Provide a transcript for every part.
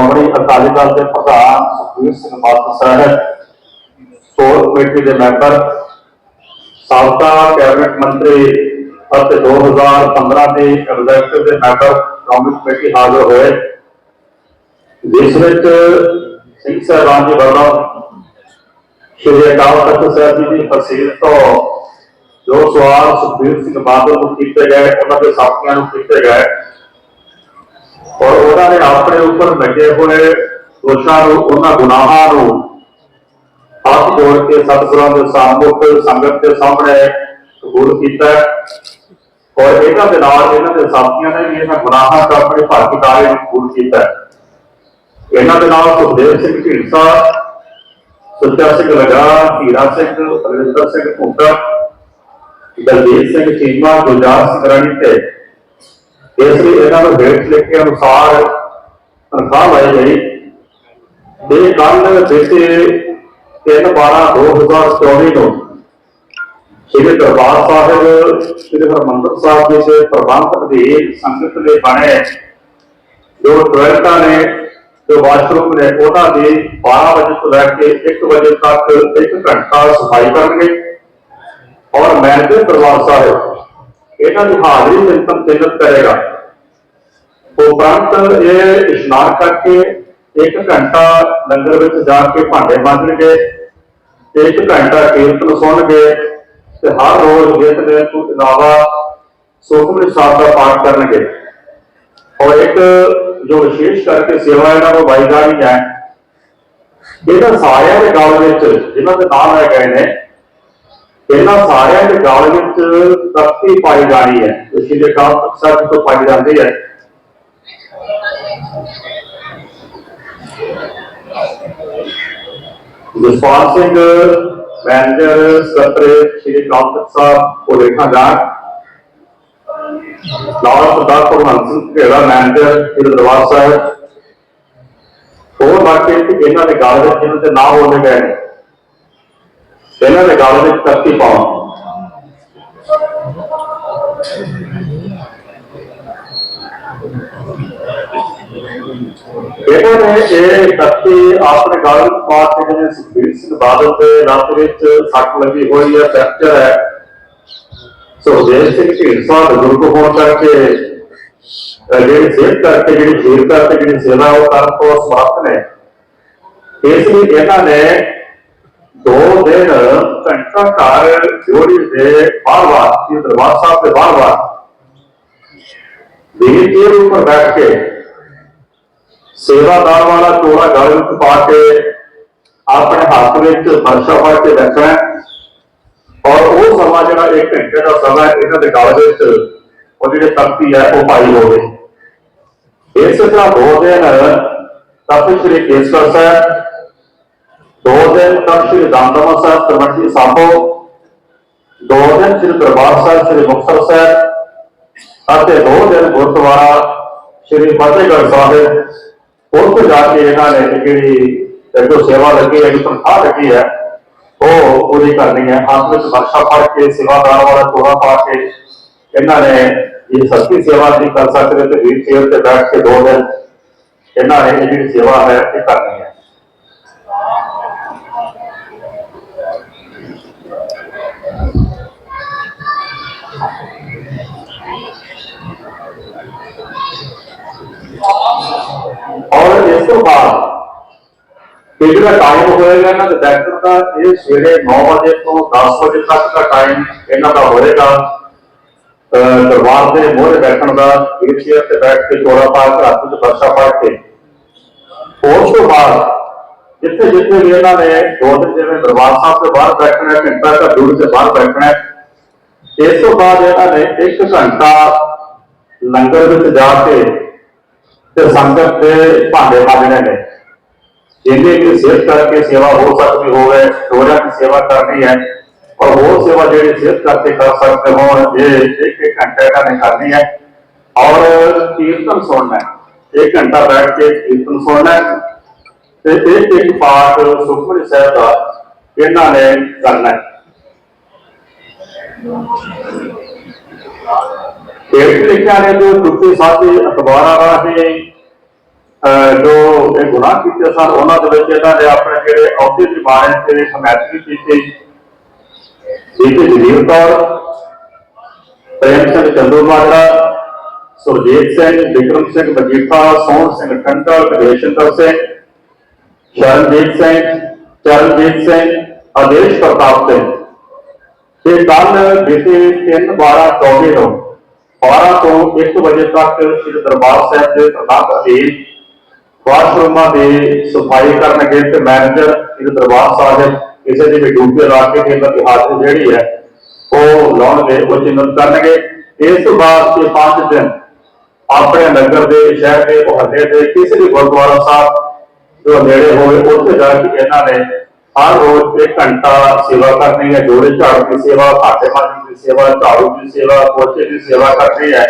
ਸ਼੍ਰੋਮਣੀ ਅਕਾਲੀ ਦਲ ਦੇ ਪ੍ਰਧਾਨ ਸੁਖਬੀਰ ਸਿੰਘ ਬਾਦਲ ਸਾਹਿਬ core committee ਦੇ ਮੈਂਬਰ, ਸਾਬਕਾ ਕੈਬਨਿਟ ਮੰਤਰੀ ਅਤੇ 2015 ਦੇ ਐਗਜ਼ੈਕਟਿਵ ਦੇ ਮੈਂਬਰ ਸ਼੍ਰੋਮਣੀ ਕਮੇਟੀ ਹਾਜ਼ਰ ਹੋਏ। ਜਿਸ ਵਿੱਚ ਸਿੰਘ ਸਾਹਿਬਾਨ ਜੀ ਵੱਲੋਂ ਸ਼੍ਰੀ ਅਕਾਲ ਤਖਤ ਸਾਹਿਬ ਜੀ ਦੀ ਫਸੀਲ ਤੋਂ ਜੋ ਸਵਾਲ ਸੁਖਬੀਰ ਸਿੰਘ ਬਾਦਲ ਨੂੰ ਕੀਤੇ ਗਏ, ਉਹਨਾਂ ਦੇ ਸਾਥੀਆਂ ਨੂੰ ਕੀਤੇ ਗਏ। ਔਰ ਉਹਨਾਂ ਨੇ ਆਪਣੇ ਉੱਪਰ ਲੱਗੇ ਹੋਏ ਦੋਸ਼ਾਂ ਨੂੰ, ਉਹਨਾਂ ਗੁਨਾਹਾਂ ਨੂੰ ਹੱਥ ਜੋੜ ਕੇ ਸਤਿਗੁਰਾਂ ਦੇ ਸਾਹਮਣੇ ਸੰਗਤ ਦੇ ਸਾਹਮਣੇ ਕਬੂਲ ਕੀਤਾ ਔਰ ਇਹਨਾਂ ਦੇ ਨਾਲ ਇਹਨਾਂ ਦੇ ਸਾਥੀਆਂ ਨੇ ਵੀ ਇਹਨਾਂ ਗੁਨਾਹਾਂ ਤੋਂ ਆਪਣੀ ਭਾਗੀਦਾਰੀ ਨੂੰ ਕਬੂਲ ਕੀਤਾ ਇਹਨਾਂ ਦੇ ਨਾਲ ਸੁਖਦੇਵ ਸਿੰਘ ਢੀਂਡਸਾ, ਸੁੱਚਾ ਸਿੰਘ ਲਗਾ ਹੀਰਾ ਸਿੰਘ, ਬਲਵਿੰਦਰ ਸਿੰਘ ਭੁੱਟਾ, ਦਲਜੀਤ ਸਿੰਘ ਚੀਮਾ ਗੁਲਜ਼ਾਰ ਸਿੰਘ ਰਾਣੀ ਤੇ ਇਸ ਲਈ ਇਹਨਾਂ ਨੂੰ ਹੇਠ ਲਿਖੇ ਅਨੁਸਾਰ ਤਨਖਾਹ ਲਾਈ ਗਈ। ਇਹ ਕੱਲ ਬੀਤੇ 3/12/2024 ਨੂੰ ਸ੍ਰੀ ਦਰਬਾਰ ਸਾਹਿਬ, ਸ੍ਰੀ ਹਰਮੰਦਰ ਸਾਹਿਬ ਜੀ ਦੇ ਪ੍ਰਬੰਧਕ ਦੇ ਸੰਗਤ ਦੇ ਬਣੇ ਜੋ ਟੋਇਲਟਾਂ ਨੇ ਜੋ ਵਾਸ਼ਰੂਮ ਨੇ, ਉਹਨਾਂ ਦੀ 12 ਵਜੇ ਤੋਂ ਲੈ ਕੇ 1 ਵਜੇ ਤੱਕ 1 ਘੰਟਾ ਸਫ਼ਾਈ ਕਰਨਗੇ। ਔਰ ਮੈਂ ਮੈਨੇਜਰ ਦਰਬਾਰ ਸਾਹਿਬ ਇਹਨਾਂ ਦੀ ਹਾਜ਼ਰੀ ਚਿੰਤਨ ਚਿੰਤਨ ਕਰੇਗਾ। ਉਪਰੰਤ ਇਹ ਇਸ਼ਨਾਨ ਕਰਕੇ 1 ਘੰਟਾ ਲੰਗਰ ਵਿੱਚ ਜਾ ਕੇ ਭਾਂਡੇ ਮਾਂਜਣਗੇ 1 ਘੰਟਾ ਕੀਰਤਨ ਸੁਣਨਗੇ, ਤੇ ਹਰ ਰੋਜ਼ ਨਿਤਨੇਮ ਤੋਂ ਇਲਾਵਾ ਸੁਖਮਨੀ ਸਾਹਿਬ ਦਾ ਪਾਠ ਕਰਨਗੇ। ਔਰ ਇੱਕ ਜੋ ਵਿਸ਼ੇਸ਼ ਕਰਕੇ ਸੇਵਾ ਇਹਨਾਂ ਨੂੰ ਬਾਈ ਜਾ ਹੈ। ਇਹਨਾਂ ਸਾਰਿਆਂ ਦੇ ਗਾਲ ਵਿੱਚ, ਜਿਨ੍ਹਾਂ ਦੇ ਨਾਮ ਆਏ ਗਏ ਨੇ, ਇਹਨਾਂ ਸਾਰਿਆਂ ਦੇ ਗਾਲ ਵਿੱਚ ਤਖਤੀ ਪਾਈ ਜਾਣੀ ਹੈ। ਜੋ ਸ਼੍ਰੀ ਅਕਾਲ ਤਖਤ ਸਾਹਿਬ ਤੋਂ ਪਾਈ ਜਾਂਦੀ ਜਸਪਾਲ ਸਿੰਘ ਮੈਨੇਜਰ ਸਕੱਤਰ ਸ਼੍ਰੀ ਅਕਾਲ ਸਾਹਿਬ ਕੋਲੇਖਾ ਜਾਟ ਲਾਲ ਸਰਦਾਰ ਭਗਵੰਤ ਸਿੰਘ ਘੇੜਾ ਮੈਨੇਜਰ ਸ੍ਰੀ ਦਰਬਾਰ ਸਾਹਿਬ। ਹੋਰ ਬਾਕੀ ਇਹਨਾਂ ਦੇ ਗਲ ਵਿੱਚ ਇਹਨਾਂ ਤੇ ਨਾ ਹੋਣੇ ਗਏ ਨੇ, ਇਹਨਾਂ ਦੇ ਗਲ ਵਿੱਚ ਤਖਤੀ ਪਾਉਣ ਇਹਨਾਂ ਨੇ ਇਹ ਤਖਤੀ ਆਪਣੇ ਗਲ ਵਿੱਚ ਪਾ ਜਿਹੜੇ ਸੁਖਬੀਰ ਸਿੰਘ ਬਾਦਲ ਦੇ ਲੱਤ ਵਿੱਚ ਸੱਟ ਲੱਗੀ ਹੋਈ ਹੈ ਫ੍ਰੈਕਚਰ ਹੈ। ਸੁਖਦੇਵ ਸਿੰਘ ਢੀਂਡਸਾ ਬਜ਼ੁਰਗ ਹੋਣ ਕਰਕੇ, ਅਹ ਜਿਹੜੀ ਕਰਕੇ, ਜਿਹੜੀ ਖੀਰ ਕਰਕੇ, ਜਿਹੜੀ ਸੇਵਾ ਉਹ ਕਰਨ ਤੋਂ ਸਮਰੱਥ ਨੇ। ਇਸ ਲਈ ਇਹਨਾਂ ਨੇ ਦੋ ਦਿਨ ਘੰਟਾ ਘਰ ਜੋੜੀ ਦੇ ਬਾਰ-ਬਾਰ ਜੀ ਦਰਬਾਰ ਸਾਹਿਬ ਦੇ ਬਾਰ-ਬਾਰ ਵੀਰ ਜੀ ਉੱਪਰ ਬੈਠ ਕੇ ਸੇਵਾਦਾਰ ਵਾਲਾ ਚੋਲਾ ਗਲ ਵਿੱਚ ਪਾ ਕੇ ਆਪਣੇ ਹੱਥ ਵਿੱਚ ਫਰਸ਼ਾ ਫੜ ਕੇ ਰੱਖਣਾ ਔਰ ਉਹ ਸਮਾਂ ਜਿਹੜਾ ਇੱਕ ਘੰਟੇ ਦਾ ਸਮਾਂ ਇਹਨਾਂ ਦੇ ਗਲ ਵਿੱਚ ਉਹ ਜਿਹੜੇ ਤਖਤੀ ਹੈ ਉਹ ਪਾਈ ਹੋਵੇ। ਇਸ ਤਰ੍ਹਾਂ ਦੋ ਦਿਨ ਤਖਤ ਸ੍ਰੀ ਕੇਸਗੜ੍ਹ ਸਾਹਿਬ ਦੋ ਦਿਨ ਤਖਤ ਸ੍ਰੀ ਦਮਦਮਾ ਸਾਹਿਬ ਕਮਟੀ ਸਾਬੋ, ਦੋ ਦਿਨ ਸ੍ਰੀ ਦਰਬਾਰ ਸਾਹਿਬ, ਸ੍ਰੀ ਮੁਕਤਸਰ ਸਾਹਿਬ ਅਤੇ ਦੋ ਦਿਨ ਗੁਰਦੁਆਰਾ ਸ੍ਰੀ ਫਤਿਹਗੜ੍ਹ ਸਾਹਿਬ। ਉੱਥੇ ਜਾ ਕੇ ਇਹਨਾਂ ਨੇ ਜਿਹੜੀ ਜੋ ਸੇਵਾ ਲੱਗੀ ਹੈ ਤਨਖਾਹ ਲੱਗੀ ਹੈ, ਉਹ ਪੂਰੀ ਕਰਨੀ ਹੈ। ਹੱਥ ਵਿੱਚ ਬਖਸ਼ਾ ਫੜ ਕੇ, ਸੇਵਾਦਾਰ ਵਾਲਾ ਟੋੜਾ ਪਾ ਕੇ ਇਹਨਾਂ ਨੇ ਇਹ ਸਸਤੀ ਸੇਵਾ ਨਹੀਂ ਕਰ ਸਕਦੇ ਤੇ ਵੀਰ ਚੇਅਰ ਤੇ ਬੈਠ ਕੇ ਦੋ ਦਿਨ ਇਹਨਾਂ ਨੇ ਇਹ ਜਿਹੜੀ ਸੇਵਾ ਹੈ, ਇਹ ਕਰਨੀ ਹੈ। ਤੋਂ ਬਾਅਦ ਇਹ ਜਿਹੜਾ ਟਾਈਮ ਹੋਏਗਾ ਇਹਨਾਂ ਡਾਕਟਰ ਦਾ ਇਹ ਸਵੇਰੇ 9 ਵਜੇ ਤੋਂ 10 ਵਜੇ ਤੱਕ ਦਾ ਟਾਈਮ ਇਹਨਾਂ ਦਾ ਹੋਏਗਾ ਦਰਬਾਰ ਦੇ ਮੋਹਰੇ ਬੈਠਣ ਦਾ ਵੀਰ ਤੇ ਬੈਠ ਕੇ ਚੋੜਾ ਪਾ ਕੇ ਹੱਥ ਵਿੱਚ ਫਰਸ਼ਾ ਪਾ ਕੇ ਉਸ ਤੋਂ ਬਾਅਦ ਜਿੱਥੇ ਜਿੱਥੇ ਵੀ ਇਹਨਾਂ ਨੇ ਦੋ ਦਿਨ ਜਿਵੇਂ ਦਰਬਾਰ ਸਾਹਿਬ ਦੇ ਬਾਹਰ ਬੈਠਣਾ ਹੈ, ਘੰਟਾ ਘਰ ਦੂਰ ਤੇ ਬਾਹਰ ਬੈਠਣਾ ਹੈ। ਇਸ ਤੋਂ ਬਾਅਦ ਇਹਨਾਂ ਨੇ 1 ਘੰਟਾ ਲੰਗਰ ਵਿੱਚ ਜਾ ਕੇ ਤੇ ਸੰਗਤ ਦੇ ਭਾਂਡੇ ਮਾਜਣੇ ਨੇ ਜਿੰਨੇ ਕਿ ਸਿਹਤ ਕਰਕੇ ਸੇਵਾ ਹੋ ਸਕਦੀ ਹੋਵੇ ਡੋਰਿਆਂ ਦੀ ਸੇਵਾ ਕਰਨੀ ਹੈ ਔਰ ਹੋਰ ਸੇਵਾ ਜਿਹੜੀ ਸਿਹਤ ਕਰਕੇ ਕਰ ਸਕਦੇ ਹੋਣ ਇਹ ਇੱਕ ਇੱਕ ਘੰਟਾ ਇਹਨਾਂ ਨੇ ਕਰਨੀ ਹੈ ਔਰ ਕੀਰਤਨ ਸੁਣਨਾ ਹੈ ਇੱਕ ਘੰਟਾ ਬੈਠ ਕੇ ਕੀਰਤਨ ਸੁਣਨਾ ਹੈ ਤੇ ਇੱਕ ਇੱਕ ਪਾਠ ਸੁਖਮਨੀ ਸਾਹਿਬ ਦਾ ਇਹਨਾਂ ਨੇ ਕਰਨਾ ਹੈ ਹੇਠ ਲਿਖਿਆ ਨੇ ਜੋ ਟੁੱਟੇ ਜੋ ਇਹ ਗੁਨਾਹ ਕੀਤੇ ਸਨ ਉਹਨਾਂ ਦੇ ਵਿੱਚ ਇਹਨਾਂ ਨੇ ਆਪਣੇ ਜਿਹੜੇ ਅਹੁਦੇ ਦੀ ਬਾਰੇ ਤੇ ਹਮਾਇਤ ਵੀ ਕੀਤੀ ਬੀਬੀ ਜਗੀਰ ਕੌਰ ਪ੍ਰੇਮ ਸਿੰਘ ਚੰਦੂਮਾਜਰਾ ਸੁਰਜੀਤ ਸਿੰਘ ਵਿਕਰਮ ਸਿੰਘ ਮਜੀਠਾ ਸੋਹਣ ਸਿੰਘ ਟੰਡਲ ਕ੍ਰਿਸ਼ਨਦਰ ਸਿੰਘ ਸ਼ਰਨਜੀਤ ਸਿੰਘ ਚਰਨਜੀਤ ਸਿੰਘ ਆਦੇਸ਼ ਪ੍ਰਤਾਪ ਸਿੰਘ ਤੇ ਕੱਲ ਬੀਤੇ 3 12 24 ਨੂੰ 12 ਤੋਂ 1 ਵਜੇ ਤੱਕ ਸ੍ਰੀ ਦਰਬਾਰ ਸਾਹਿਬ ਦੇ ਪ੍ਰਬੰਧ ਅਧੀਨ ਵਾਸ਼ਰੂਮਾਂ ਦੀ ਸਫ਼ਾਈ ਕਰਨਗੇ ਤੇ ਮੈਨੇਜਰ ਸ੍ਰੀ ਦਰਬਾਰ ਸਾਹਿਬ ਕਿਸੇ ਦੀ ਵੀ ਡਿਊਟੀ ਲਾ ਕੇ ਤੇ ਇਹਨਾਂ ਦੀ ਹਾਜ਼ਰੀ ਜਿਹੜੀ ਹੈ, ਉਹ ਲਾਉਣਗੇ, ਉਹ ਚਿੰਨਤ ਕਰਨਗੇ। ਇਸ ਤੋਂ ਬਾਅਦ ਇਹ 5 ਦਿਨ ਆਪਣੇ ਨਗਰ ਦੇ, ਸ਼ਹਿਰ ਦੇ, ਮੁਹੱਲੇ ਦੇ, ਕਿਸੇ ਵੀ ਗੁਰਦੁਆਰਾ ਸਾਹਿਬ ਜੋ ਨੇੜੇ ਹੋਵੇ, ਉੱਥੇ ਜਾ ਕੇ ਇਹਨਾਂ ਨੇ ਹਰ ਰੋਜ਼ ਇੱਕ ਘੰਟਾ ਸੇਵਾ ਕਰਨੀ ਹੈ। ਜੋੜੇ ਝਾੜੂ ਦੀ ਸੇਵਾ ਭਾਂਡੇ ਮਾਂਜਣ ਦੀ ਸੇਵਾ, ਝਾੜੂ ਦੀ ਸੇਵਾ, ਪੋਚੇ ਦੀ ਸੇਵਾ ਕਰਨੀ ਹੈ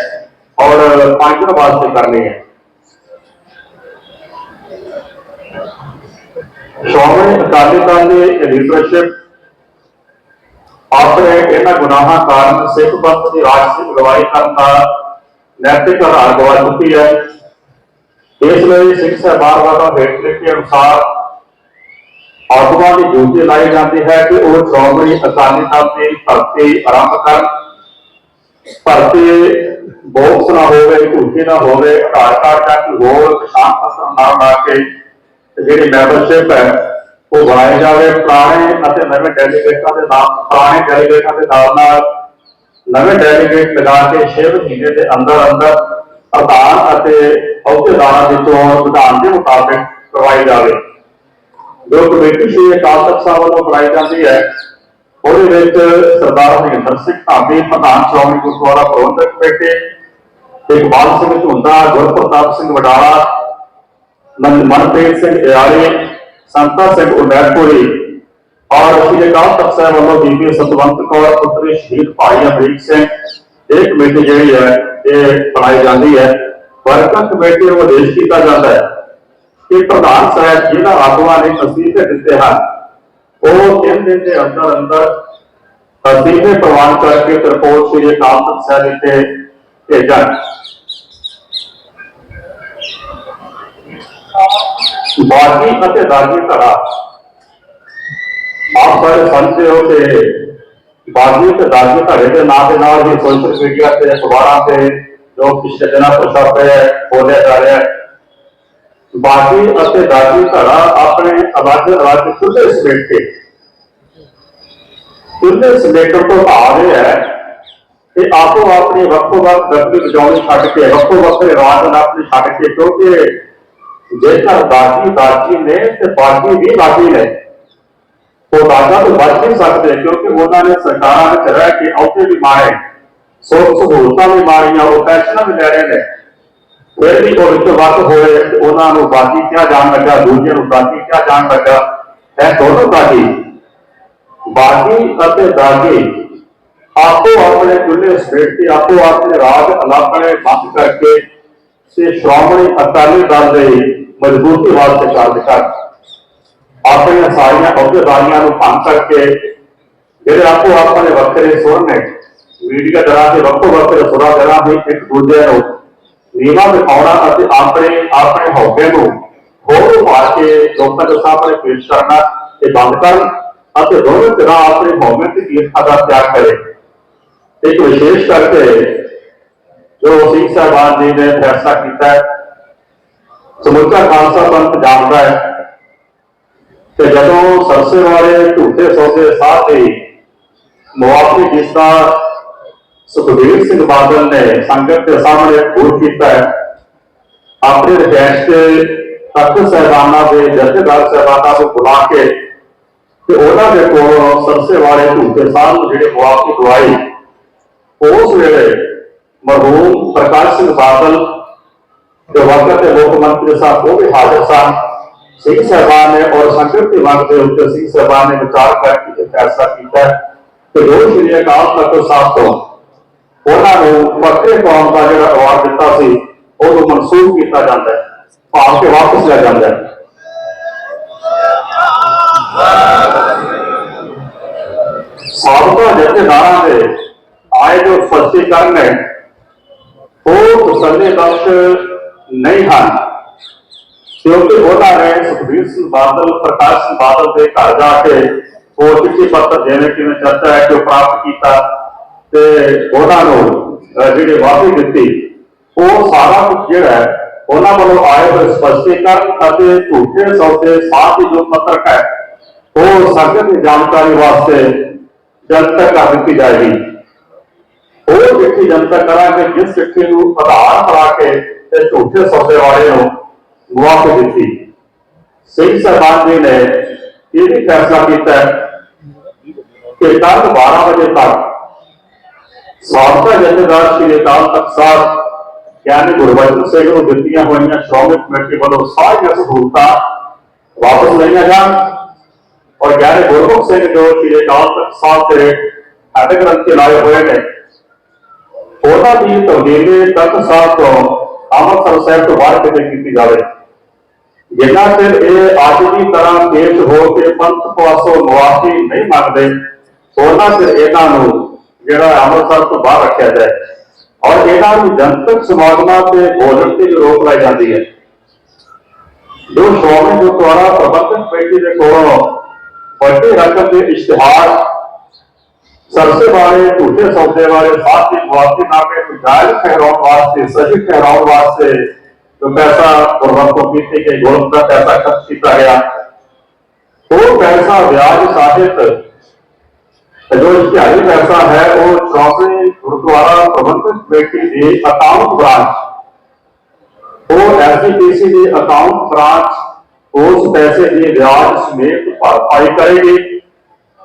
ਔਰ ਪੰਜ ਦਿਨ ਵਾਸਤੇ ਕਰਨੀ ਹੈ। ਸ਼੍ਰੋਮਣੀ ਅਕਾਲੀ ਦਲ ਦੀ ਲੀਡਰਸ਼ਿਪ ਆਪਣੇ ਇਹਨਾਂ ਗੁਨਾਹਾਂ ਕਾਰਨ ਸਿੱਖ ਪੰਥ ਦੀ ਰਾਜਸੀ ਅਗਵਾਈ ਕਰਨ ਦਾ ਨੈਤਿਕ ਆਧਾਰ ਗਵਾ ਚੁੱਕੀ ਹੈ ਇਸ ਲਈ ਸਿੱਖ ਸਹਿਬਾਨ ਵੱਲੋਂ ਹੇਠ ਲਿਖੇ ਅਨੁਸਾਰ ਆਗੂਆਂ ਦੀ ਡਿਊਟੀ ਲਾਈ ਜਾਂਦੀ ਹੈ ਕਿ ਉਹ ਸ਼੍ਰੋਮਣੀ ਅਕਾਲੀ ਦਲ ਦੀ ਭਰਤੀ ਆਰੰਭ ਕਰਨ ਭਰਤੀ ਬੋਕਸ ਨਾ ਹੋਵੇ ਝੂਠੀ ਨਾ ਹੋਵੇ ਆਧਾਰ ਕਾਰਡ ਜਾਂ ਕੋਈ ਹੋਰ ਪਛਾਣ ਪੱਤਰ ਨਾ ਲਾ ਕੇ ਤੇ ਜਿਹੜੀ ਮੈਂਬਰਸ਼ਿਪ ਹੈ, ਉਹ ਬਣਾਈ ਜਾਵੇ ਪੁਰਾਣੇ ਅਤੇ ਨਵੇਂ ਡੈਲੀਗੇਟਾਂ ਦੇ ਨਾਮ ਪੁਰਾਣੇ ਡੈਲੀਗੇਟਾਂ ਦੇ ਨਾਲ ਨਾਲ ਨਵੇਂ ਡੈਲੀਗੇਟ ਲਗਾ ਕੇ 6 ਮਹੀਨੇ ਦੇ ਅੰਦਰ ਅੰਦਰ ਪ੍ਰਧਾਨ ਅਤੇ ਅਹੁਦੇਦਾਰਾਂ ਦੀ ਚੋਣ ਵਿਧਾਨ ਦੇ ਮੁਤਾਬਿਕ ਕਰਵਾਈ ਜਾਵੇ। ਜੋ ਕਮੇਟੀ ਸ਼੍ਰੀ ਅਕਾਲ ਤਖਤ ਸਾਹਿਬ ਵੱਲੋਂ ਬਣਾਈ ਜਾਂਦੀ ਹੈ, ਉਹਦੇ ਵਿੱਚ ਸਰਦਾਰ ਹਰਿੰਦਰ ਸਿੰਘ ਧਾਮੀ ਪ੍ਰਧਾਨ ਸ਼੍ਰੋਮਣੀ ਗੁਰਦੁਆਰਾ ਪ੍ਰਬੰਧਕ ਕਮੇਟੀ, ਇਕਬਾਲ ਸਿੰਘ ਝੁੰਦਾ ਗੁਰਪ੍ਰਤਾਪ ਸਿੰਘ ਵਡਾਲਾ ਮਨਪ੍ਰੀਤ ਸਿੰਘ ਇਆਲੀ ਸੰਤਾ ਸਿੰਘ ਉਮੈਰਪੁਰੀ ਔਰ ਸ਼੍ਰੀ ਅਕਾਲ ਤਖਤ ਸਾਹਿਬ ਵੱਲੋਂ ਬੀਬੀ ਸਤਵੰਤ ਕੌਰ, ਪੁੱਤਰੀ ਸ਼ਹੀਦ ਭਾਈ ਅਮਰੀਕ ਸਿੰਘ। ਇਹ ਕਮੇਟੀ ਜਿਹੜੀ ਹੈ, ਇਹ ਬਣਾਈ ਜਾਂਦੀ ਹੈ। ਵਰਕਰ ਕਮੇਟੀ ਨੂੰ ਆਦੇਸ਼ ਕੀਤਾ ਜਾਂਦਾ ਹੈ ਕਿ ਪ੍ਰਧਾਨ ਸਾਹਿਬ ਜਿਹਨਾਂ ਆਗੂਆਂ ਨੇ ਅਸਤੀਫੇ ਦਿੱਤੇ ਹਨ, ਉਹ ਤਿੰਨ ਦਿਨ ਦੇ ਅੰਦਰ ਅੰਦਰ ਅਸਤੀਫੇ ਪ੍ਰਵਾਨ ਕਰਕੇ ਤੇ ਰਿਪੋਰਟ ਸ਼੍ਰੀ ਅਕਾਲ ਤਖਤ ਸਾਹਿਬ ਇੱਥੇ ਭੇਜਣ। ਬਾਗੀ ਅਤੇ ਦਾਗੀ ਧੜਾ। ਆਪ ਸਾਰੇ ਸਮਝਦੇ ਹੋ ਕਿ ਬਾਗੀ ਤੇ ਦਾਗੀ ਧੜੇ ਦੇ ਨਾਂ ਦੇ ਨਾਲ ਹੀ ਸੋਸ਼ਲ ਮੀਡੀਆ ਤੇ ਅਖਬਾਰਾਂ ਤੇ ਜੋ ਪਿਛਲੇ ਦਿਨਾਂ ਤੋਂ ਛਪ ਰਿਹਾ ਹੈ, ਬੋਲਿਆ ਜਾ ਰਿਹਾ ਬਾਗੀ ਅਤੇ ਦਾਗੀ ਧੜਾ ਆਪਣੇ ਅਲੱਗ ਅਲੱਗ ਖੁੱਲੇ ਸਮੇਟ। ਕੇ ਖੁੱਲੇ ਸਮੇਟਣ ਤੋਂ ਭਾਵ ਇਹ ਹੈ ਕਿ ਆਪੋ ਆਪਣੀ ਵੱਖੋ ਵੱਖ ਦਸਤੀ ਵਜਾਉਣੀ ਛੱਡ ਕੇ ਵੱਖੋ ਵੱਖਰੇ ਰਾਜ ਨਾਲ ਆਪਣੇ ਛੱਡ ਕੇ, ਕਿਉਂਕਿ ਜੇਕਰ ਦਾਗੀ ਦਾਗੀ ਨੇ ਤੇ ਬਾਗੀ ਵੀ ਬਾਗੀ ਨੇ। ਉਹ ਦਾਗਾ ਤੋਂ ਬਚ ਨਹੀਂ ਸਕਦੇ ਕਿਉਂਕਿ ਉਹਨਾਂ ਨੇ ਸਰਕਾਰਾਂ ਵਿੱਚ ਰਹਿ ਕੇ ਅਹੁਦੇ ਵੀ ਮਾਰੇ। ਸੁੱਖ ਸਹੂਲਤਾਂ ਵੀ ਮਾਰੀਆਂ, ਉਹ ਪੈਨਸ਼ਨਾਂ ਵੀ ਲੈ ਰਹੇ ਨੇ। ਫਿਰ ਵੀ ਉਹ ਵਿੱਚ ਵੱਖ ਹੋਏ ਉਹਨਾਂ ਨੂੰ ਬਾਗੀ ਕਿਹਾ ਜਾਣ ਲੱਗਾ ਦੂਜੇ ਨੂੰ ਦਾਗੀ ਕਿਹਾ ਜਾਣ ਲੱਗਾ। ਇਹ ਦੋਨੋਂ ਦਾਗੀ ਬਾਗੀ ਅਤੇ ਦਾਗੀ ਆਪੋ ਆਪਣੇ ਚੁੱਲ੍ਹੇ ਸਮੇਟ ਕੇ ਆਪੋ ਆਪਣੇ ਰਾਜ ਅਲਾਪਣੇ ਬੰਦ ਕਰਕੇ ਤੇ ਸ਼੍ਰੋਮਣੀ ਅਕਾਲੀ ਦਲ ਦੇ ਮਜ਼ਬੂਤੀ ਵਾਸਤੇ ਕਾਰਜ ਕਰ ਆਪਣੀਆਂ ਸਾਰੀਆਂ ਅਹੁਦੇਦਾਰੀਆਂ ਨੂੰ ਭੰਗ ਕਰਕੇ ਜਿਹੜੇ ਆਪੋ ਆਪਣੇ ਵੱਖਰੇ ਸੁਰ ਨੇ, ਮੀਡੀਆ ਦਰਾਂ ਦੇ ਵੱਖੋ ਵੱਖਰੇ ਸੁਰਾਂ ਦਰਾਂ ਦੇ ਇੱਕ ਦੂਜੇ ਨੂੰ ਨੀਵਾ ਦਿਖਾਉਣਾ ਅਤੇ ਆਪਣੇ ਆਪਣੇ ਹੌਕੇ ਨੂੰ ਹੋਰ ਮਾਰ ਕੇ ਲੋਕਾਂ ਦੇ ਸਾਹਮਣੇ ਪੇਸ਼ ਕਰਨਾ ਇਹ ਬੰਦ ਕਰਨ ਅਤੇ ਦੋਵੇਂ ਤਰ੍ਹਾਂ ਆਪਣੇ ਹੌਕੇ ਤੇ ਈਰਖਾ ਦਾ ਤਿਆਗ ਕਰੇ। ਇੱਕ ਵਿਸ਼ੇਸ਼ ਕਰਕੇ ਜੋ ਸਿੰਘ ਸਾਹਿਬਾਨ ਜੀ ਨੇ ਫੈਸਲਾ ਕੀਤਾ ਹੈ ਸਮੁੱਚਾ ਖਾਲਸਾ ਪੰਥ ਜਾਣਦਾ ਹੈ। ਕਿ ਜਦੋਂ ਸਰਸੇ ਵਾਲੇ ਝੂਠੇ ਸੌਦੇ ਸਾਹ ਦੇ ਮੁਆਫੀ ਜਿਸ ਦਾ ਸੁਖਬੀਰ ਸਿੰਘ ਬਾਦਲ ਨੇ ਸੰਗਤ ਦੇ ਸਾਹਮਣੇ ਬੋਲ ਕੀਤਾ ਆਪਣੇ ਰਿਹਾਇਸ਼ ਤੇ ਤਖਤ ਸਾਹਿਬਾਨਾਂ ਦੇ ਜਥੇਦਾਰ ਸਾਹਿਬਾਨਾਂ ਨੂੰ ਬੁਲਾ ਕੇ ਤੇ ਉਹਨਾਂ ਦੇ ਕੋਲੋਂ ਸਰਸੇ ਵਾਲੇ ਝੂਠੇ ਸਾਹ ਨੂੰ ਜਿਹੜੇ ਮੁਆਫੀ ਦਵਾਈ, ਉਸ ਵੇਲੇ ਮਰਹੂਮ ਪ੍ਰਕਾਸ਼ ਸਿੰਘ ਬਾਦਲ ਜੋ ਵਕਤ ਦੇ ਮੁੱਖ ਮੰਤਰੀ ਸਾਹਿਬ ਉਹ ਵੀ ਹਾਜ਼ਰ ਸਨ ਸਿੰਘ ਸਾਹਿਬਾਨ ਨੇ ਔਰ ਸੰਗਤ ਦੇ ਵਕਤ ਦੇ ਉੱਤੇ ਸਿੰਘ ਸਾਹਿਬਾਨ ਨੇ ਵਿਚਾਰ ਕਰਕੇ ਇਹ ਫੈਸਲਾ ਕੀਤਾ ਕਿ ਜੋ ਸ਼੍ਰੀ ਅਕਾਲ ਤਖਤ ਸਾਹਿਬ ਤੋਂ ਉਹਨਾਂ ਨੂੰ ਫਤਿਹ ਕੌਮ ਦਾ ਜਿਹੜਾ ਅਵਾਰਡ ਦਿੱਤਾ ਸੀ ਉਹਨੂੰ ਮਨਸੂਖ ਕੀਤਾ ਜਾਂਦਾ ਹੈ ਭਾਵ ਕਿ ਵਾਪਸ ਲਿਆ ਜਾਂਦਾ ਹੈ ਸਾਬਕਾ ਜਥੇਦਾਰਾਂ ਦੇ ਆਏ ਜੋ ਸਪਸ਼ਟੀਕਰਨ ਨਹੀਂ ਹਨ। ਕਿਉਂਕਿ ਉਹਨਾਂ ਨੇ ਸੁਖਬੀਰ ਸਿੰਘ ਬਾਦਲ, ਪ੍ਰਕਾਸ਼ ਸਿੰਘ ਬਾਦਲ ਦੇ ਘਰ ਜਾ ਕੇ ਉਹ ਚਿੱਠੀ ਪੱਤਰ ਜਿਵੇਂ ਕਿਵੇਂ ਚਰਚਾ ਹੈ ਕਿ ਉਹ ਪ੍ਰਾਪਤ ਕੀਤਾ ਤੇ ਉਹਨਾਂ ਨੂੰ ਜਿਹੜੇ ਵਾਅਦੇ ਦਿੱਤੀ, ਉਹ ਸਾਰਾ ਕੁਝ ਜਿਹੜਾ ਹੈ, ਉਹਨਾਂ ਵੱਲੋਂ ਆਏ ਹੋਏ ਸਪਸ਼ਟੀਕਰਨ ਅਤੇ ਝੂਠੇ ਸੌਦੇ, ਸਾਥ ਹੀ ਜੋ ਪੱਤਰਕ ਹੈ, ਉਹ ਸੰਗਤ ਦੀ ਜਾਣਕਾਰੀ ਵਾਸਤੇ ਜਨਤਕ ਕਰ ਦਿੱਤੀ ਜਾਏਗੀ। ਉਹ ਚਿੱਠੀ ਜਨਤਾ ਕਰਾਂਗੇ, ਜਿਸ ਚਿੱਠੀ ਨੂੰ ਆਧਾਰ ਬਣਾ ਕੇ ਤੇ ਝੂਠੇ ਸੌਦੇ ਵਾਲੇ ਨੂੰ ਗਵਾ ਕੇ ਦਿੱਤੀ ਸਿੰਘ ਸਾਹਿਬਾਨ ਜੀ ਨੇ ਇਹ ਵੀ ਫੈਸਲਾ ਕੀਤਾ ਹੈ ਕਿ ਕੱਲ 12 ਵਜੇ ਤੱਕ ਸਾਬਕਾ ਜਥੇਦਾਰ ਸ਼੍ਰੀ ਅਕਾਲ ਤਖਤ ਸਾਹਿਬ ਗਿਆਨੀ ਗੁਰਬਚਨ ਸਿੰਘ ਨੂੰ ਦਿੱਤੀਆਂ ਹੋਈਆਂ ਸ਼੍ਰੋਮਣੀ ਕਮੇਟੀ ਵੱਲੋਂ ਸਾਰੀਆਂ ਸਹੂਲਤਾਂ ਵਾਪਸ ਲਈਆਂ ਜਾਣ ਔਰ ਗਿਆਨੀ ਗੁਰਮੁਖ ਸਿੰਘ ਜੋ ਸ਼੍ਰੀ ਅਕਾਲ ਤਖਤ ਸਾਹਿਬ ਦੇ ਹੈਡ ਗ੍ਰੰਥ ਚਲਾਏ ਹੋਏ ਨੇ ਉਹਨਾਂ ਦੀ ਤਬਦੀਲੀ ਤਖਤ ਸਾਹਿਬ ਤੋਂ ਅੰਮ੍ਰਿਤਸਰ ਸਾਹਿਬ ਤੋਂ ਬਾਹਰ ਕਿਤੇ ਕੀਤੀ ਜਾਵੇ। ਜਿੰਨਾ ਚਿਰ ਇਹ ਅੱਜ ਦੀ ਤਰ੍ਹਾਂ ਪੇਸ਼ ਹੋ ਕੇ ਪੰਥ ਪਾਸੋਂ ਮੁਆਫੀ ਨਹੀਂ ਮੰਗਦੇ ਉਹਨਾਂ ਚਿਰ ਇਹਨਾਂ ਨੂੰ ਜਿਹੜਾ ਅੰਮ੍ਰਿਤਸਰ ਤੋਂ ਬਾਹਰ ਰੱਖਿਆ ਜਾਏ। ਔਰ ਇਹਨਾਂ ਨੂੰ ਜਨਤਕ ਸਮਾਗਮਾਂ ਤੇ ਬੋਲਣ ਤੇ ਵੀ ਰੋਕ ਲਾਈ ਜਾਂਦੀ ਹੈ। ਜੋ ਸ਼੍ਰੋਮਣੀ ਗੁਰਦੁਆਰਾ ਪ੍ਰਬੰਧਕ ਕਮੇਟੀ ਦੇ ਕੋਲੋਂ ਵੱਡੀ ਰਕਮ ਦੇ ਇਸ਼ਤਿਹਾਰ ਸਰਸੇ ਵਾਲੇ ਝੂਠੇ ਸੌਦੇ ਵਾਲੇ ਸਾਥ ਹੀ ਮੁਆਫੀ ਨਾਮੇ ਨੂੰ ਜਾਇਜ਼ ਠਹਿਰਾਉਣ ਵਾਸਤੇ ਸਹੀ ਠਹਿਰਾਉਣ ਵਾਸਤੇ ਜੋ ਪੈਸਾ ਗੁਰਬਖਸ਼ ਕੀਤੀ ਗਈ ਗੋਲਕ ਦਾ ਪੈਸਾ ਖਰਚ ਕੀਤਾ ਗਿਆ ਉਹ ਪੈਸਾ ਵਿਆਜ ਸਾਹਿਤ ਤੇ ਜੋ ਇਸ਼ਤਿਹਾਰੀ ਪੈਸਾ ਹੈ ਉਹ ਚੌਥੇ ਗੁਰਦੁਆਰਾ ਪ੍ਰਬੰਧਕ ਕਮੇਟੀ ਦੇ ਅਕਾਊਂਟ ਬ੍ਰਾਂਚ ਉਹ ਐਸਜੀਪੀਸੀ ਦੇ ਅਕਾਊਂਟ ਬ੍ਰਾਂਚ ਉਸ ਪੈਸੇ ਦੀ ਵਿਆਜ ਸਮੇਤ ਭਰਪਾਈ ਕਰੇਗੀ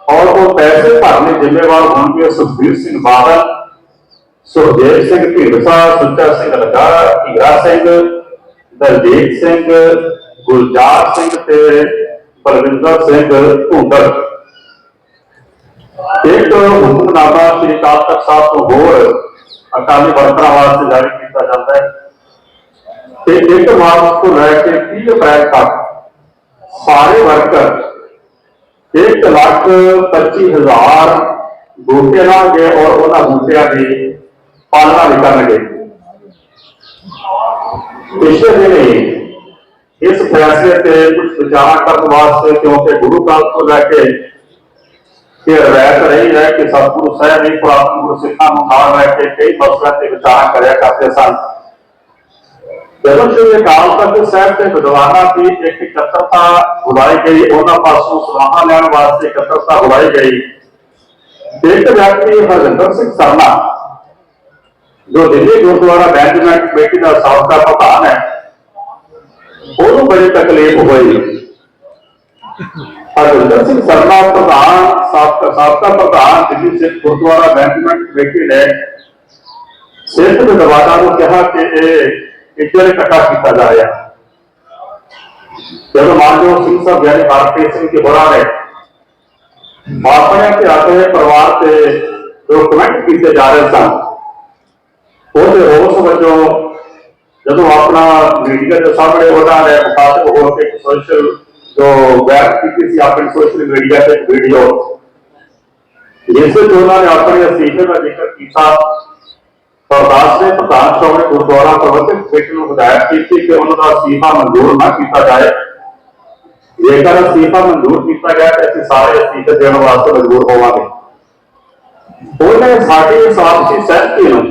ਔਰ ਉਹ ਪੈਸੇ ਭਰਨੇ ਜ਼ਿੰਮੇਵਾਰ ਹੋਣਗੇ ਸੁਖਬੀਰ ਸਿੰਘ ਬਾਦਲ, ਸੁਖਦੇਵ ਸਿੰਘ ਢੀਂਡਸਾ, ਸੁੱਚਾ ਸਿੰਘ ਲਗਾਰਾ ਹੀਰਾ ਸਿੰਘ, ਦਲਜੀਤ ਸਿੰਘ, ਗੁਲਜ਼ਾਰ ਸਿੰਘ ਤੇ ਬਲਵਿੰਦਰ ਸਿੰਘ ਭੁੰਦਰ ਇੱਕ ਹੁਕਮਨਾਮਾ ਸ੍ਰੀ ਅਕਾਲ ਤਖਤ ਸਾਹਿਬ ਤੋਂ ਹੋਰ ਅਕਾਲੀ ਵਰਕਰਾਂ ਵਾਸਤੇ ਜਾਰੀ ਕੀਤਾ ਜਾਂਦਾ ਹੈ। ਤੇ 1 ਮਾਰਚ ਤੋਂ ਲੈ ਕੇ 30 ਅਪ੍ਰੈਲ ਤੱਕ ਸਾਰੇ ਵਰਕਰ ਇੱਕ ਲੱਖ ਪੱਚੀ ਹਜ਼ਾਰ ਬੂਟੇ ਲਾਉਣਗੇ ਔਰ ਉਹਨਾਂ ਬੂਟਿਆਂ ਦੀ ਪਾਲਣਾ ਵੀ ਕਰਨਗੇ। ਪਿਛਲੇ ਦਿਨੇ ਇਸ ਫੈਸਲੇ ਤੇ ਕੁਝ ਵਿਚਾਰ ਕਰਨ ਵਾਸਤੇ ਕਿਉਂਕਿ ਗੁਰੂ ਕਾਲ ਤੋਂ ਲੈ ਕੇ ਇਹ ਰਵਾਇਤ ਰਹੀ ਹੈ ਕਿ ਸਤਿਗੁਰੂ ਸਾਹਿਬ ਨੇ ਪੁਰਾਤਨ ਗੁਰੂ ਸਿੱਖਾਂ ਨੂੰ ਨਾਲ ਰਹਿ ਕੇ ਕਈ ਮਸਲਿਆਂ ਤੇ ਵਿਚਾਰ ਕਰਿਆ ਕਰਦੇ ਸਨ। ਜਦੋਂ ਸ਼੍ਰੀ ਅਕਾਲ ਤਖਤ ਸਾਹਿਬ ਦੇ ਵਿਦਵਾਨਾਂ ਦੀ ਇੱਕ ਇਕੱਤਰਤਾ ਬੁਲਾਈ ਗਈ, ਉਹਨਾਂ ਪਾਸੋਂ ਸਲਾਹਾਂ ਲੈਣ ਵਾਸਤੇ ਇਕੱਤਰਤਾ ਬੁਲਾਈ ਗਈ। ਇੱਕ ਵਿਅਕਤੀ ਹਰਜਿੰਦਰ ਸਿੰਘ ਸਰਨਾ ਜੋ ਦਿੱਲੀ ਗੁਰਦੁਆਰਾ ਮੈਨੇਜਮੈਂਟ ਕਮੇਟੀ ਦਾ ਸਾਬਕਾ ਪ੍ਰਧਾਨ ਹੈ, ਉਹਨੂੰ ਬੜੀ ਤਕਲੀਫ ਹੋਈ। ਹਰਜਿੰਦਰ ਸਿੰਘ ਸਰਨਾ ਪ੍ਰਧਾਨ, ਸਾਬਕਾ ਸਾਬਕਾ ਪ੍ਰਧਾਨ ਦਿੱਲੀ ਸਿੱਖ ਗੁਰਦੁਆਰਾ ਮੈਨੇਜਮੈਂਟ ਕਮੇਟੀ ਨੇ ਸਿੱਖ ਵਿਦਵਾਨਾਂ ਨੂੰ ਕਿਹਾ ਕਿ ਇਹ ਇੱਧਰ ਇਕੱਠਾ ਕੀਤਾ ਜਾ ਰਿਹਾ। ਜਦੋਂ ਮਾਨਯੋਗ ਸਿੰਘ ਸਾਹਿਬ ਗਿਆਨੀ ਹਰਪ੍ਰੀਤ ਸਿੰਘ ਜੀ ਹੋਰਾਂ ਨੇ ਆਪਣੇ ਤੇ ਆਪਣੇ ਪਰਿਵਾਰ ਤੇ ਜੋ ਕਮੈਂਟ ਕੀਤੇ ਜਾ ਰਹੇ ਸਨ, ਉਹਦੇ ਰੋਸ ਵਜੋਂ ਜਦੋਂ ਆਪਣਾ ਮੀਡੀਆ ਦੇ ਸਾਹਮਣੇ ਉਹਨਾਂ ਨੇ ਮੁਖਾਤਬ ਹੋ ਕੇ ਸੋਸ਼ਲ ਜੋ ਵੈਬ ਕੀਤੀ ਸੀ, ਆਪਣੀ ਸੋਸ਼ਲ ਮੀਡੀਆ ਤੇ ਵੀਡੀਓ ਜਿਸ ਵਿੱਚ ਉਹਨਾਂ ਨੇ ਆਪਣੇ ਅਸਤੀਫੇ ਦਾ ਜ਼ਿਕਰ ਕੀਤਾ। ਪ੍ਰਦਾਸ ਨੇ ਪ੍ਰਧਾਨ ਸ਼੍ਰੋਮਣੀ ਗੁਰਦੁਆਰਾ ਪ੍ਰਬੰਧਕ ਕਮੇਟੀ ਨੂੰ ਹਦਾਇਤ ਕੀਤੀ ਕਿ ਉਹਨਾਂ ਦਾ ਅਸਤੀਫਾ ਮਨਜ਼ੂਰ ਨਾ ਕੀਤਾ ਜਾਏ। ਜੇਕਰ ਅਸਤੀਫਾ ਮਨਜ਼ੂਰ ਕੀਤਾ ਗਿਆ ਤਾਂ ਅਸੀਂ ਸਾਰੇ ਅਸਤੀਫੇ ਦੇਣ ਵਾਸਤੇ ਮਜਬੂਰ ਹੋਵਾਂਗੇ। ਉਹਨੇ ਸਾਡੀ ਇਸ ਸਹਿਮਤੀ ਨੂੰ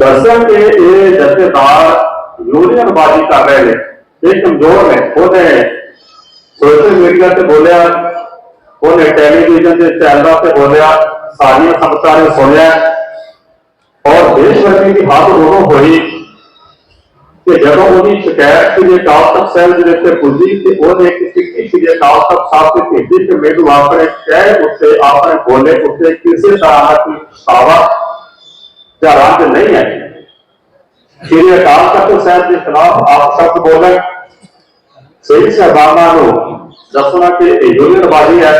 ਦੱਸਿਆ ਕਿ ਇਹ ਜਥੇਦਾਰ ਯੂਨੀਅਨਬਾਜ਼ੀ ਕਰ ਰਹੇ ਨੇ ਇਹ ਕਮਜ਼ੋਰ ਨੇ। ਉਹਨੇ ਸੋਸ਼ਲ ਮੀਡੀਆ ਤੇ ਬੋਲਿਆ, ਉਹਨੇ ਟੈਲੀਵਿਜ਼ਨ ਦੇ ਚੈਨਲਾਂ ਤੇ ਬੋਲਿਆ, ਸਾਰੀਆਂ ਸੰਗਤਾਂ ਨੇ ਸੁਣਿਆ। ਔਰ ਦੇਸ਼ ਦੀ ਹੱਦ ਉਦੋਂ ਹੋਈ ਕਿ ਜਦੋਂ ਉਹਦੀ ਸ਼ਿਕਾਇਤ ਸ੍ਰੀ ਅਕਾਲ ਤਖਤ ਸਾਹਿਬ ਦੇ ਉੱਤੇ ਪੁੱਜੀ ਤੇ ਉਹਨੇ ਇੱਕ ਚਿੱਠੀ ਸ੍ਰੀ ਅਕਾਲ ਤਖਤ ਸਾਹਿਬ ਤੇ ਭੇਜੀ ਕਿ ਮੈਨੂੰ ਆਪਣੇ ਕਹਿ ਉੱਤੇ, ਆਪਣੇ ਬੋਲੇ ਉੱਤੇ ਕਿਸੇ ਤਰ੍ਹਾਂ ਦਾ ਕੋਈ ਜਾਂ ਰੰਜ ਨਹੀਂ ਹੈ ਸ੍ਰੀ ਅਕਾਲ ਤਖਤ ਸਾਹਿਬ ਦੇ ਖਿਲਾਫ ਆਪ ਸ਼ਬਦ ਬੋਲਣ ਸਹੀ ਸਹਿਬਾਨਾਂ ਨੂੰ ਦੱਸਣਾ ਕਿ ਇਹ ਯੂਨੀਅਨਬਾਜ਼ੀ ਹੈ।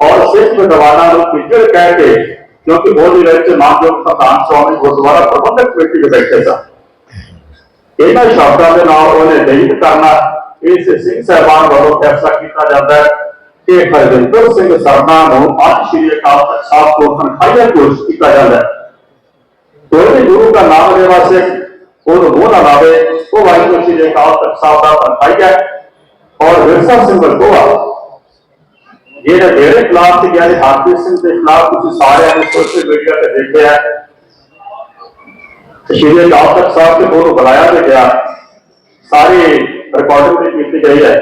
ਔਰ ਸਿੱਖ ਵਿਦਵਾਨਾਂ ਨੂੰ ਕਿੱਜੜ ਕਹਿ ਕੇ ਕਿਉਂਕਿ ਉਹਦੇ ਵਿੱਚ ਮਾਨਯੋਗ ਪ੍ਰਧਾਨ ਸ਼੍ਰੋਮਣੀ ਗੁਰਦੁਆਰਾ ਪ੍ਰਬੰਧਕ ਕਮੇਟੀ ਦੇ ਬੈਠੇ ਸਨ ਇਹਨਾਂ ਸ਼ਬਦਾਂ ਦੇ ਨਾਲ ਉਹਨੇ ਦਲਿਤ ਕਰਨਾ ਇਸ ਸਿੰਘ ਸਾਹਿਬਾਨ ਵੱਲੋਂ ਫੈਸਲਾ ਕੀਤਾ ਜਾਂਦਾ ਹੈ ਕਿ ਹਰਜਿੰਦਰ ਸਿੰਘ ਸਰਨਾ ਨੂੰ ਅੱਜ ਸ਼੍ਰੀ ਅਕਾਲ ਤਖਤ ਸਾਹਿਬ ਤੋਂ ਤਨਖਾਹੀਆ ਕੋਸ਼ ਕੀਤਾ ਜਾਂਦਾ ਹੈ ਉਹਨੇ ਗੁਰੂ ਦਾ ਨਾਮ ਦੇ ਵਾਸਤੇ ਉਹਨੂੰ ਮੂੰਹ ਨਾ ਲਾਵੇ ਉਹ ਵਾਹਿਗੁਰੂ ਸ੍ਰੀ ਅਕਾਲ ਤਖਤ ਸਾਹਿਬ ਦਾ ਪਰਖਾਈ ਔਰ ਵਿਰਸਾ ਸਿੰਘ ਵਰਗੋਆ ਜਿਹੜੇ ਮੇਰੇ ਖਿਲਾਫ ਤੇ ਗਿਆ ਹਰਪ੍ਰੀਤ ਸਿੰਘ ਦੇ ਖਿਲਾਫ ਤੁਸੀਂ ਸਾਰਿਆਂ ਨੇ ਸੋਸ਼ਲ ਮੀਡੀਆ ਤੇ ਦੇਖਿਆ ਸ਼੍ਰੀ ਅਕਾਲ ਸਾਹਿਬ ਤੇ ਉਹਨੂੰ ਬੁਲਾਇਆ ਤੇ ਗਿਆ। ਸਾਰੇ ਰਿਕਾਰਡਿੰਗ ਵੀ ਕੀਤੀ ਗਈ ਹੈ।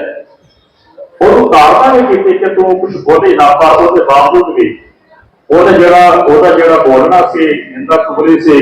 ਉਹਨੂੰ ਕਾਰਨਾ ਵੀ ਕੀਤੀ ਕਿ ਤੂੰ ਕੁਝ ਬੋਲੇ ਨਾ ਪਾ, ਉਹਦੇ ਬਾਵਜੂਦ ਵੀ ਉਹਨੇ ਜਿਹੜਾ, ਉਹਦਾ ਜਿਹੜਾ ਬੋਲਣਾ ਸੀ ਨਿੰਦਾ ਚੁਗਲੀ ਸੀ